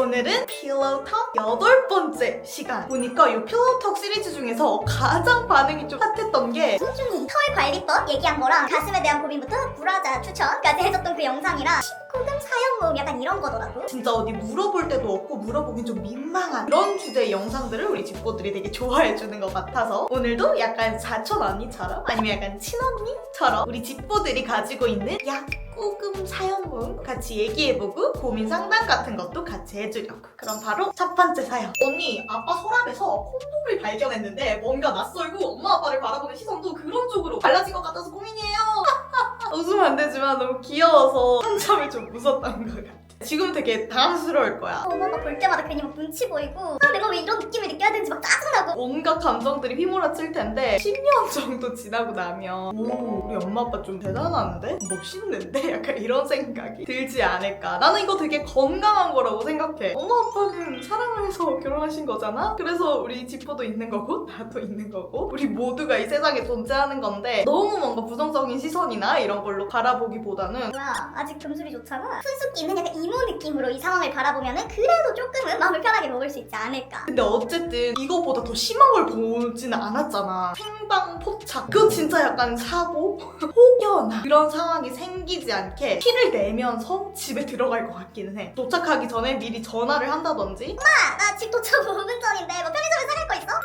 오늘은 필로우톡 여덟 번째 시간. 보니까 이 필로우톡 시리즈 중에서 가장 반응이 좀 핫했던 게 소중히 털 관리법 얘기한 거랑 가슴에 대한 고민부터 브라자 추천까지 해줬던 그 영상이랑 19금 사용 모음 약간 이런 거더라고. 진짜 어디 물어볼 데도 없고 물어보긴 좀 민망한 그런 주제의 영상들을 우리 집보들이 되게 좋아해 주는 것 같아서 오늘도 약간 사촌 언니처럼 아니면 약간 친언니처럼 우리 집보들이 가지고 있는 약고금 사용문 같이 얘기해보고 고민 상담 같은 것도 같이 해주려고. 그럼 바로 첫 번째 사연. 언니 아빠 서랍에서 콘돔을 발견했는데 뭔가 낯설고 엄마 아빠를 바라보는 시선도 그런 쪽으로 달라진 것 같아서 고민이에요 웃으면 안 되지만 너무 귀여워서 한참을 좀 웃었던 것 같아 지금 되게 당황스러울 거야. 엄마 아빠 볼 때마다 괜히 막 눈치 보이고 아 내가 왜 이런 느낌을 느껴야 되는지 막 짜증나고 온갖 감정들이 휘몰아칠 텐데 10년 정도 지나고 나면 오 우리 엄마 아빠 좀 대단한데? 멋있는데? 약간 이런 생각이 들지 않을까 나는 이거 되게 건강한 거라고 생각해 엄마 아빠는 사랑을 해서 결혼하신 거잖아? 그래서 우리 지포도 있는 거고 나도 있는 거고 우리 모두가 이 세상에 존재하는 건데 너무 뭔가 부정적인 시선이나 이런 걸로 바라보기보다는 뭐야 아직 금술이 좋잖아 있는 약간 이모 느낌으로 이 상황을 바라보면은 그래도 조금은 마음을 편하게 먹을 수 있지 않을까 근데 어쨌든 이거보다 더 심한 걸 보지는 않았잖아. 생방 포착. 그거 진짜 약간 사고, 혹여나 그런 상황이 생기지 않게 피를 내면서 집에 들어갈 것 같기는 해. 도착하기 전에 미리 전화를 한다든지 아, 나집 도착 5분 전인데 뭐 편의점에 사갈 거 있어? 나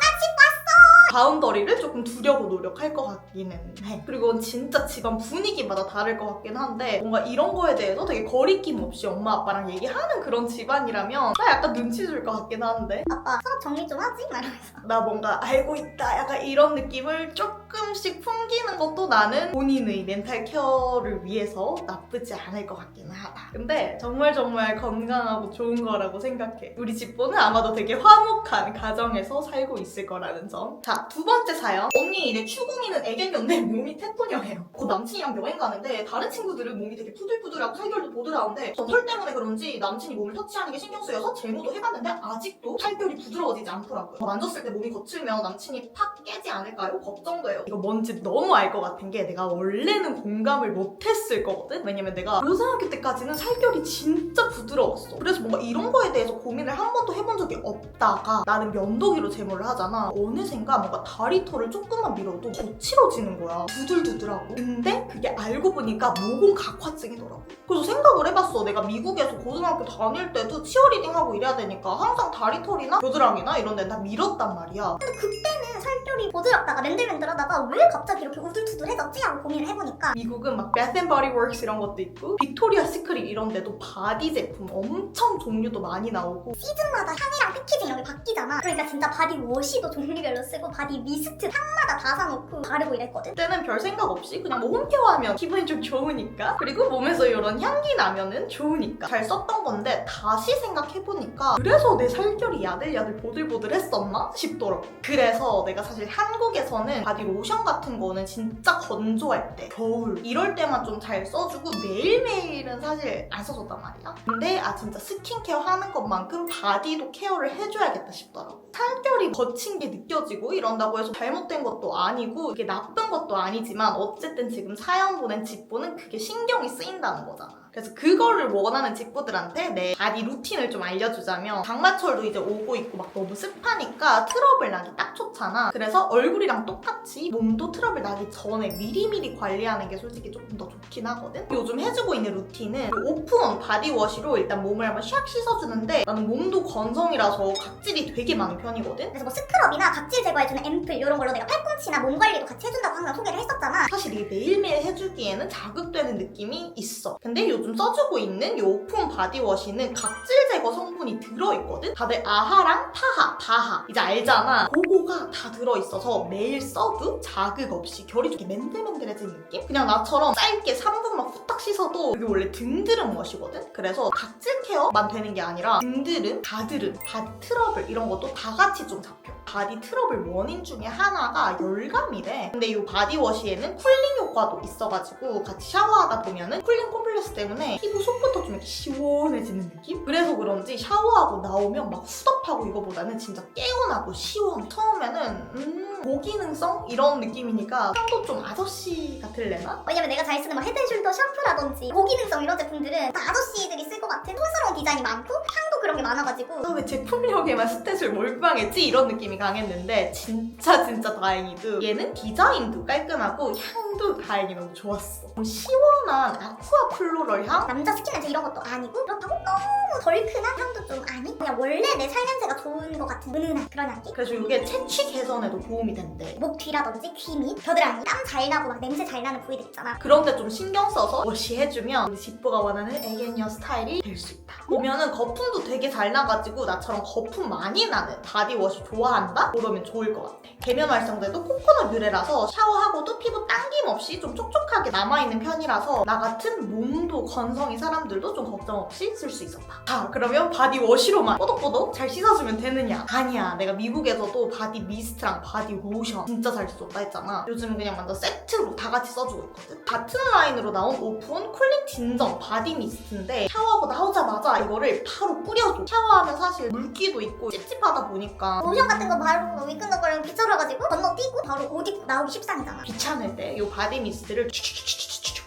바운더리를 조금 두려고 노력할 것 같기는 해. 그리고 진짜 집안 분위기마다 다를 것 같긴 한데 뭔가 이런 거에 대해서 되게 거리낌 없이 엄마 아빠랑 얘기하는 그런 집안이라면 나 약간 눈치 줄 것 같긴 한데 아빠 서랍 정리 좀 하지? 막 이러면서 나 뭔가 알고 있다 약간 이런 느낌을 조금씩 풍기는 것도 나는 본인의 멘탈 케어를 위해서 나쁘지 않을 것 같긴 하다. 근데 정말 정말 건강하고 좋은 거라고 생각해. 우리 집보는 아마도 되게 화목한 가정에서 살고 있을 거라는 점 자 두 번째 사연. 언니 이제 추궁이는 애견견데 몸이 테토녀예요 그 남친이랑 여행 가는데 다른 친구들은 몸이 되게 푸들푸들하고 살결도 보드라운데 전 털 때문에 그런지 남친이 몸을 터치하는 게 신경 쓰여서 제모도 해봤는데 아직도 살결이 부드러워지지 않더라고요. 만졌을 때 몸이 거칠면 남친이 팍 깨지 않을까요? 걱정돼요 이거 뭔지 너무 알 것 같은 게 내가 원래는 공감을 못했을 거거든? 왜냐면 내가 고등학교 때까지는 살결이 진짜 부드러웠어. 그래서 뭔가 이런 거에 대해서 고민을 한 번도 해본 적이 없다가 나는 면도기로 제모를 하잖아. 어느샌가 뭔가 다리털을 조금만 밀어도 거칠어지는 거야. 두들두들하고. 근데 그게 알고 보니까 모공 각화증이더라고. 그래서 생각을 해봤어. 내가 미국에서 고등학교 다닐 때도 치어리딩 하고 이래야 되니까 항상 다리털이나 겨드랑이나 이런 데는 다 밀었단 말이야. 그때는 살결이 보드럽다가 맨들맨들하다가 왜 갑자기 이렇게 우둘투둘해졌지? 하고 고민을 해보니까 미국은 막 Bath and Body Works 이런 것도 있고 빅토리아 시크릿 이런 데도 바디 제품 엄청 종류도 많이 나오고 시즌마다 향이랑 패키징 이런 게 바뀌잖아. 그러니까 진짜 바디 워시도 종류별로 쓰고 바디 미스트 향마다 다 사놓고 바르고 이랬거든. 그때는 별 생각 없이 그냥 뭐 홈케어 하면 기분이 좀 좋으니까 그리고 몸에서 이런 향기 나면은 좋으니까 잘 썼던 건데 다시 생각해보니까 그래서 내 살결이 야들야들 보들보들했었나 싶더라고. 그래서 내가 사실 한국에서는 바디 로션 같은 거는 진짜 건조할 때 겨울 이럴 때만 좀 잘 써주고 매일매일은 사실 안 써줬단 말이야 근데 아 진짜 스킨케어 하는 것만큼 바디도 케어를 해줘야겠다 싶더라고 살결이 거친 게 느껴지고 이런다고 해서 잘못된 것도 아니고 이게 나쁜 것도 아니지만 어쨌든 지금 사연 보낸 집보는 그게 신경이 쓰인다는 거잖아. 그래서 그거를 원하는 집보들한테 내 바디 루틴을 좀 알려주자면 장마철도 이제 오고 있고 막 너무 습하니까 트러블 나기 딱 좋잖아. 그래서 얼굴이랑 똑같이 몸도 트러블 나기 전에 미리미리 관리하는 게 솔직히 조금 더 좋긴 하거든. 요즘 해주고 있는 루틴은 그 오프온 바디워시로 일단 몸을 한번 샥 씻어주는데 나는 몸도 건성이라서 각질이 되게 많은 편이거든. 그래서 뭐 스크럽이나 각질 제거해주는 앰플 이런 걸로 내가 팔꿈치나 몸 관리도 같이 해준다고 항상 소개를 했었잖아 사실 이게 매일매일 해주기에는 자극되는 느낌이 있어. 근데 요즘 써주고 있는 이 오픈 바디워시는 각질 제거 성분이 들어있거든? 다들 아하랑 파하, 다하. 이제 알잖아. 그거가 다 들어있어서 매일 써도 자극 없이 결이 좀 이렇게 맨들맨들해진 느낌? 그냥 나처럼 짧게 3분만 후 딱 씻어도 이게 원래 등드름 워시거든? 그래서 각질 케어만 되는 게 아니라 등드름, 가드름, 바디 트러블 이런 것도 다 같이 좀 잡혀. 바디 트러블 원인 중에 하나가 열감이래. 근데 이 바디워시에는 쿨링 효과도 있어가지고 같이 샤워하다 보면은 쿨링 콤플렉스 때문에 피부 속부터 좀 이렇게 시원해지는 느낌? 그래서 그런지 샤워하고 나오면 막 후덥하고 이거보다는 진짜 개운하고 시원. 처음에는 음 고기능성 이런 느낌이니까 향도 좀 아저씨 같을래나? 왜냐면 내가 잘 쓰는 뭐 헤드앤숄더 샴푸라든지 고기능성 이런 제품들은 다 아저씨들이 쓸 것 같은 촌스러운 디자인이 많고 향도 그런 게 많아가지고 아, 왜 제품력에만 스탯을 몰빵했지? 이런 느낌이 강했는데 진짜 진짜 다행히도 얘는 디자인도 깔끔하고 향 도 다행히 너무 좋았어. 좀 시원한 아쿠아 플로럴 향? 남자 스킨 냄새 이런 것도 아니고 그렇다고 너무 덜큰한 향도 좀 아니고 그냥 원래 내 살 냄새가 좋은 것 같은 은은한 그런 향기? 그래서 이게 채취 개선에도 도움이 된대. 목 뒤라든지 귀 밑, 겨드랑이 땀 잘 나고 막 냄새 잘 나는 부위들 있잖아 그런데 좀 신경 써서 워시해주면 우리 지뽀가 원하는 에게니어 스타일이 될 수 있다. 보면은 거품도 되게 잘 나가지고 나처럼 거품 많이 나는 바디워시 좋아한다? 그러면 좋을 것 같아. 계면 활성제도 코코넛 유래라서 샤워하고도 피부 당김 없이 좀 촉촉하게 남아있는 편이라서 나 같은 몸도 건성인 사람들도 좀 걱정 없이 쓸 수 있었다. 자, 그러면 바디워시로만 뽀독뽀독 잘 씻어주면 되느냐? 아니야. 내가 미국에서도 바디 미스트랑 바디 로션 진짜 잘 썼다 했잖아. 요즘은 그냥 완전 세트로 다 같이 써주고 있거든. 같은 라인으로 나온 오픈 쿨링 진정 바디 미스트인데 샤워하고 나오자마자 이거를 바로 뿌려줘. 샤워하면 사실 물기도 있고 찝찝하다 보니까 로션 같은 거 바르고 위끈덕거리면 귀찮아가지고 건너뛰고 바로 옷 입고 나오기 십상이잖아 귀찮을 때이 바디 미스트를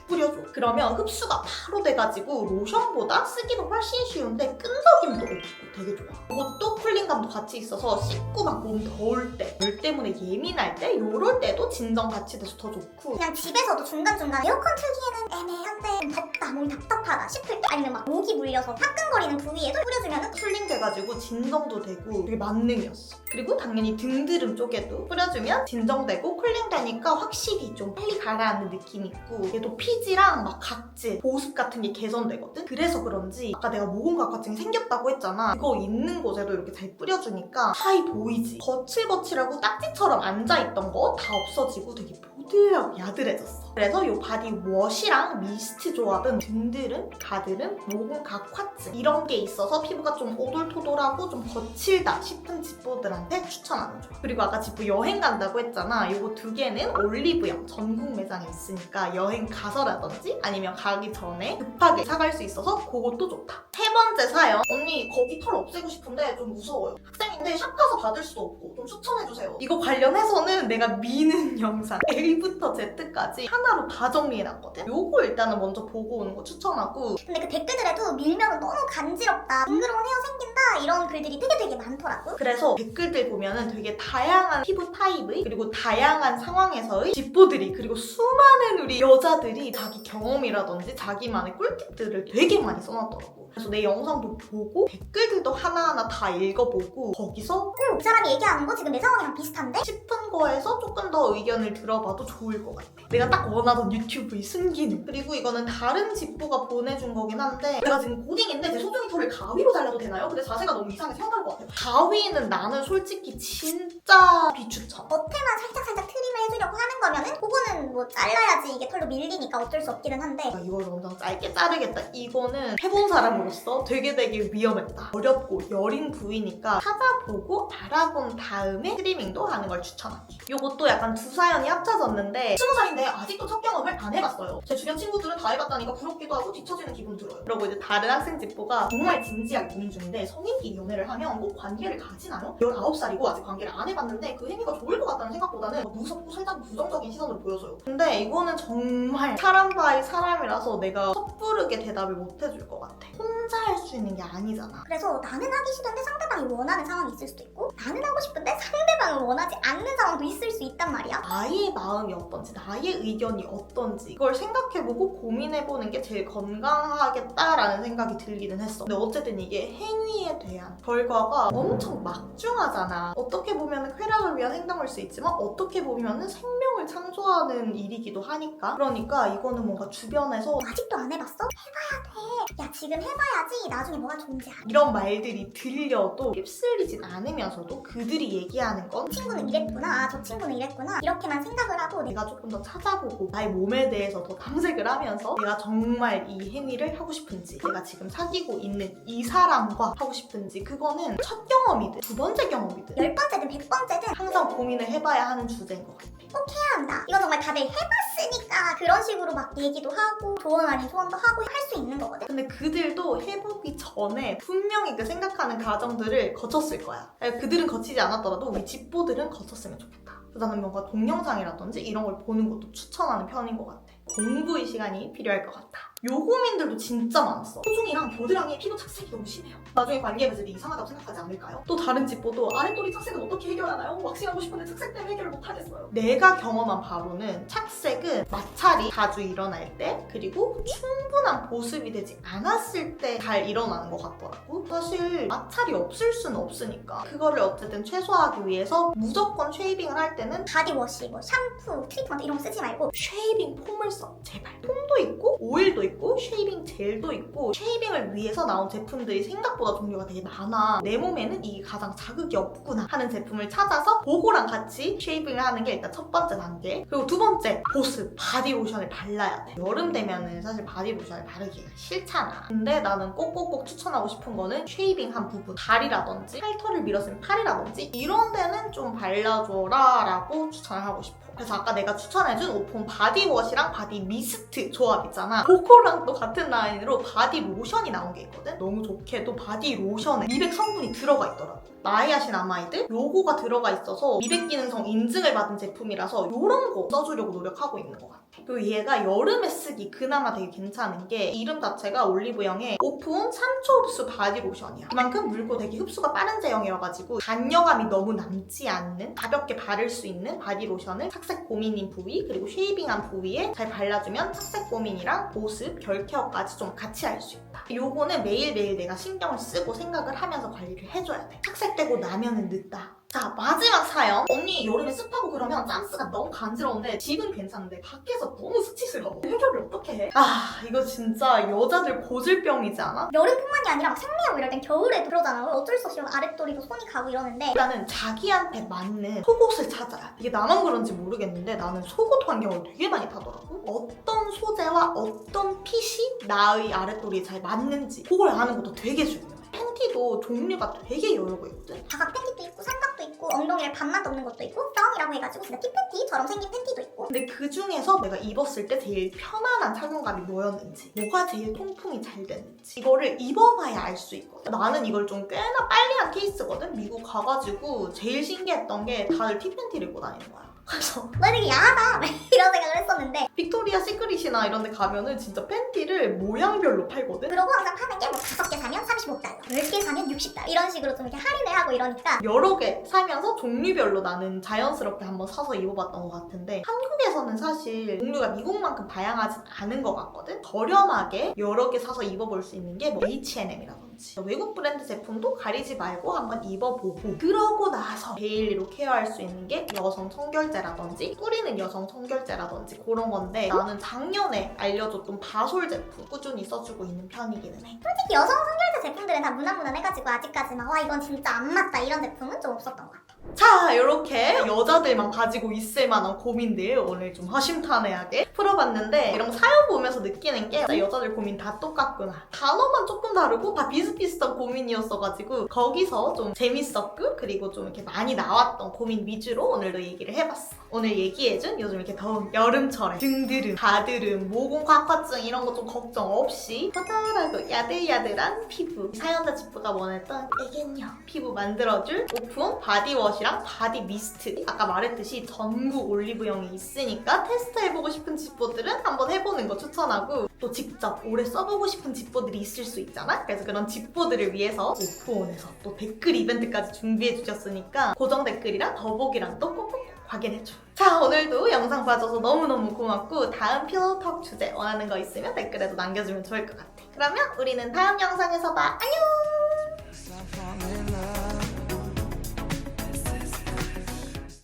뿌려줘. 그러면 흡수가 바로 돼가지고 로션보다 쓰기도 훨씬 쉬운데 끈적임도 없고 되게 좋아. 이것도 쿨링감도 같이 있어서 씻고 막 몸 더울 때, 열 때문에 예민할 때, 요럴 때도 진정 같이 돼서 더 좋고 그냥 집에서도 중간중간 에어컨 틀기에는 애매한데 좀 덥다 몸이 답답하다 싶을 때 아니면 막 목이 물려서 화끈거리는 부위에도 뿌려주면은 쿨링 돼가지고 진정도 되고 되게 만능이었어. 그리고 당연히 등드름 쪽에도 뿌려주면 진정되고 쿨링 되니까 확실히 좀 빨리 가라앉는 느낌이 있고 얘도 피 지랑 막 각질, 보습 같은 게 개선되거든? 그래서 그런지 아까 내가 모공각화증이 생겼다고 했잖아. 이거 있는 곳에도 이렇게 잘 뿌려주니까 하이 보이지? 거칠거칠하고 딱지처럼 앉아있던 거 다 없어지고 되게 보드하고 야들해졌어. 그래서 이 바디 워시랑 미스트 조합은 등드름, 가드름, 모공 각화증 이런 게 있어서 피부가 좀 오돌토돌하고 좀 거칠다 싶은 집보들한테 추천하는 조합. 그리고 아까 집보 여행 간다고 했잖아. 이거 두 개는 올리브영 전국 매장에 있으니까 여행 가서라든지 아니면 가기 전에 급하게 사갈 수 있어서 그것도 좋다. 세 번째 사연. 언니 거기 털 없애고 싶은데 좀 무서워요. 학생인데 샵 가서 받을 수도 없고 좀 추천해주세요. 이거 관련해서는 내가 미는 영상 A부터 Z까지 하나 로 다 정리해놨거든. 요거 일단은 먼저 보고 오는 거 추천하고 근데 그 댓글들에도 밀면 너무 간지럽다 징그러운 헤어 생긴다 이런 글들이 되게 되게 많더라고 그래서 댓글들 보면은 되게 다양한 피부 타입의 그리고 다양한 상황에서의 집보들이 그리고 수많은 우리 여자들이 자기 경험이라든지 자기만의 꿀팁들을 되게 많이 써놨더라고. 그래서 내 영상도 보고 댓글들도 하나하나 다 읽어보고 거기서 음, 그 사람이 얘기하는 거 지금 내 상황이랑 비슷한데? 싶은 거에서 조금 더 의견을 들어봐도 좋을 것 같아. 내가 딱 원하던 유튜브의 순기능. 그리고 이거는 다른 집보가 보내준 거긴 한데 내가 지금 고딩인데 제 소중이 털을 가위로 잘라도 되나요? 근데 자세가 너무 이상해서 현타올 것 같아요. 가위는 나는 솔직히 진 짜 비추천. 겉에만 살짝살짝 트림을 해주려고 하는 거면은 그거는 뭐 잘라야지 이게 털로 밀리니까 어쩔 수 없기는 한데 내가 이걸 엄청 짧게 자르겠다. 이거는 해본 사람으로서 되게 되게 위험했다. 어렵고 여린 부위니까 찾아보고 알아본 다음에 트리밍도 하는 걸 추천할게. 요것도 약간 두 사연이 합쳐졌는데 스무 살인데 아직도 첫 경험을 안 해봤어요. 제 주변 친구들은 다 해봤다니까 부럽기도 하고 뒤처지는 기분 들어요. 그리고 이제 다른 학생 집보가 정말 진지하게 고민 중인데 성인끼리 연애를 하면 꼭 관계를 가지나요? 19살이고 아직 관계를 안 해봤 는데 그 행위가 좋을 것 같다는 생각보다는 막 무섭고 살짝 부정적인 시선으로 보여져요. 근데 이거는 정말 사람 바이 사람이라서 내가 섣부르게 대답을 못 해줄 것 같아. 혼자 할 수 있는 게 아니잖아. 그래서 나는 하기 싫은데 상대방이 원하는 상황이 있을 수도 있고 나는 하고 싶은데 상대 방을 원하지 않는 상황도 있을 수 있단 말이야 나의 마음이 어떤지, 나의 의견이 어떤지 그걸 생각해보고 고민해보는 게 제일 건강하겠다라는 생각이 들기는 했어. 근데 어쨌든 이게 행위에 대한 결과가 엄청 막중하잖아. 어떻게 보면 쾌락을 위한 행동일 수 있지만 어떻게 보면 생명을 창조하는 일이기도 하니까 그러니까 이거는 뭔가 주변에서 아직도 안 해봤어? 해봐야 돼 야 지금 해봐야지 나중에 뭐가 알아 이런 말들이 들려도 휩쓸리진 않으면서도 그들이 얘기하는 건 친구는 이랬구나 아, 저 친구는 이랬구나 이렇게만 생각을 하고 내가 조금 더 찾아보고 나의 몸에 대해서 더 탐색을 하면서 내가 정말 이 행위를 하고 싶은지 내가 지금 사귀고 있는 이 사람과 하고 싶은지 그거는 첫 경험이든 두 번째 경험이든 열 번째든 백 번째든 항상 고민을 해봐야 하는 주제인 것 같아. 해야 한다 이건 정말 다들 해봤으니까 그런 식으로 막 얘기도 하고 조언 아닌 조언도 하고 할 수 있는 거거든 근데 그들도 해보기 전에 분명히 그 생각하는 과정들을 거쳤을 거야. 그들은 거치지 않았더라도 우리 집 보들은 거쳤으면 좋겠다. 나는 뭔가 동영상이라든지 이런 걸 보는 것도 추천하는 편인 것 같아. 공부의 시간이 필요할 것 같아. 요 고민들도 진짜 많았어. 소중이랑 겨드랑이 피부 착색이 너무 심해요. 나중에 관계해봤을 이상하다고 생각하지 않을까요? 또 다른 집보도 아랫도리 착색은 어떻게 해결하나요? 왁싱하고 싶은데 착색 때문에 해결을 못하겠어요. 내가 경험한 바로는 착색은 마찰이 자주 일어날 때 그리고 충분한 보습이 되지 않았을 때 잘 일어나는 것 같더라고. 사실 마찰이 없을 수는 없으니까 그거를 어쨌든 최소화하기 위해서 무조건 쉐이빙을 할 때는 바디워시, 뭐 샴푸, 트리트먼트 이런 거 쓰지 말고 쉐이빙 폼을 써 제발 폼도 있고 오일도 있고 쉐이빙 젤도 있고 쉐이빙을 위해서 나온 제품들이 생각보다 종류가 되게 많아. 내 몸에는 이게 가장 자극이 없구나 하는 제품을 찾아서 그거랑 같이 쉐이빙을 하는 게 일단 첫 번째 단계. 그리고 두 번째 보습. 바디로션을 발라야 돼. 여름 되면은 사실 바디로션을 바르기가 싫잖아. 근데 나는 꼭꼭꼭 추천하고 싶은 거는 쉐이빙 한 부분. 다리라든지 팔털을 밀었으면 팔이라든지 이런 데는 좀 발라줘라 라고 추천을 하고 싶어 그래서 아까 내가 추천해준 오폰 바디워시랑 바디 미스트 조합 있잖아. 그거랑 또 같은 라인으로 바디 로션이 나온 게 있거든? 너무 좋게도 바디 로션에 미백 성분이 들어가 있더라고. 나이아신 아마이드? 요거가 들어가 있어서 미백 기능성 인증을 받은 제품이라서 요런 거 써주려고 노력하고 있는 것 같아. 그리고 얘가 여름에 쓰기 그나마 되게 괜찮은 게 이름 자체가 올리브영의 오픈 3초 흡수 바디 로션이야. 그만큼 물고 되게 흡수가 빠른 제형이어가지고 단열감이 너무 남지 않는 가볍게 바를 수 있는 바디 로션을 착색 고민인 부위 그리고 쉐이빙한 부위에 잘 발라주면 착색 고민이랑 보습, 결 케어까지 좀 같이 할 수 있다. 요거는 매일매일 내가 신경을 쓰고 생각을 하면서 관리를 해줘야 돼. 착색되고 나면은 늦다 자 마지막 사연 언니 여름에 습하고 그러면 짠스가 너무 간지러운데 집은 괜찮은데 밖에서 너무 수치스러워 해결을 어떻게 해? 아 이거 진짜 여자들 고질병이지 않아? 여름뿐만이 아니라 막 생리하고 이럴 땐 겨울에도 그러잖아. 어쩔 수 없이 막 아랫도리도 손이 가고 이러는데 일단은 자기한테 맞는 속옷을 찾아야 돼. 이게 나만 그런지 모르겠는데 나는 속옷 환경을 되게 많이 타더라고. 어떤 소재와 어떤 핏이 나의 아랫도리에 잘 맞는지 그걸 아는 것도 되게 중요해. 팬티도 종류가 되게 여러 개 있거든. 바각 팬티도 있고 삼각도 있고 엉덩이를 반만 덮는 것도 있고 덩이라고 해가지고 진짜 티 팬티처럼 생긴 팬티도 있고 근데 그 중에서 내가 입었을 때 제일 편안한 착용감이 뭐였는지, 뭐가 제일 통풍이 잘 됐는지 이거를 입어봐야 알 수 있거든. 나는 이걸 좀 꽤나 빨리 한 케이스거든. 미국 가가지고 제일 신기했던 게 다들 티 팬티를 입고 다니는 거야. 그래서 너 되게 야하다 막 이런 생각을 했었는데 빅토리아 시크릿이나 이런 데 가면은 진짜 팬티를 모양별로 팔거든? 그러고 항상 파는 게 뭐 다섯 개 사면 35달러 10개 사면 60달러 이런 식으로 좀 이렇게 할인을 하고 이러니까 여러 개 사면서 종류별로 나는 자연스럽게 한번 사서 입어봤던 것 같은데 한국에서는 사실 종류가 미국만큼 다양하진 않은 것 같거든? 저렴하게 여러 개 사서 입어볼 수 있는 게 뭐 H&M이라든지 외국 브랜드 제품도 가리지 말고 한번 입어보고 그러고 나서 데일리로 케어할 수 있는 게 여성 청결제라든지 뿌리는 여성 청결제라든지 그런 건데 나는 작년에 알려줬던 바솔 제품 꾸준히 써주고 있는 편이기는 해. 솔직히 여성 성결제 제품들은 다 무난무난해가지고 아직까지 막 와 이건 진짜 안 맞다 이런 제품은 좀 없었던 것 같아 자, 이렇게 여자들만 가지고 있을 만한 고민들 오늘 좀 허심탄회하게 풀어봤는데 이런 거 사연 보면서 느끼는 게 여자들 고민 다 똑같구나. 단어만 조금 다르고 다 비슷비슷한 고민이었어가지고 거기서 좀 재밌었고 그리고 좀 이렇게 많이 나왔던 고민 위주로 오늘도 얘기를 해봤어. 오늘 얘기해준 요즘 이렇게 더운 여름철에 등드름, 가드름, 모공 곽화증 이런 거 좀 걱정 없이 포탈하고 야들야들한 피부 사연자 지프가 원했던 애견형 피부 만들어줄 오픈 바디워시 랑 바디 미스트 아까 말했듯이 전국 올리브영이 있으니까 테스트해보고 싶은 지퍼들은 한번 해보는 거 추천하고 또 직접 오래 써보고 싶은 지퍼들이 있을 수 있잖아 그래서 그런 지퍼들을 위해서 오프온에서 또 댓글 이벤트까지 준비해 주셨으니까 고정 댓글이랑 더보기랑 또 꼭꼭 확인해줘. 자, 오늘도 영상 봐줘서 너무너무 고맙고 다음 필로톡 주제 원하는 거 있으면 댓글에도 남겨주면 좋을 것 같아. 그러면 우리는 다음 영상에서 봐. 안녕!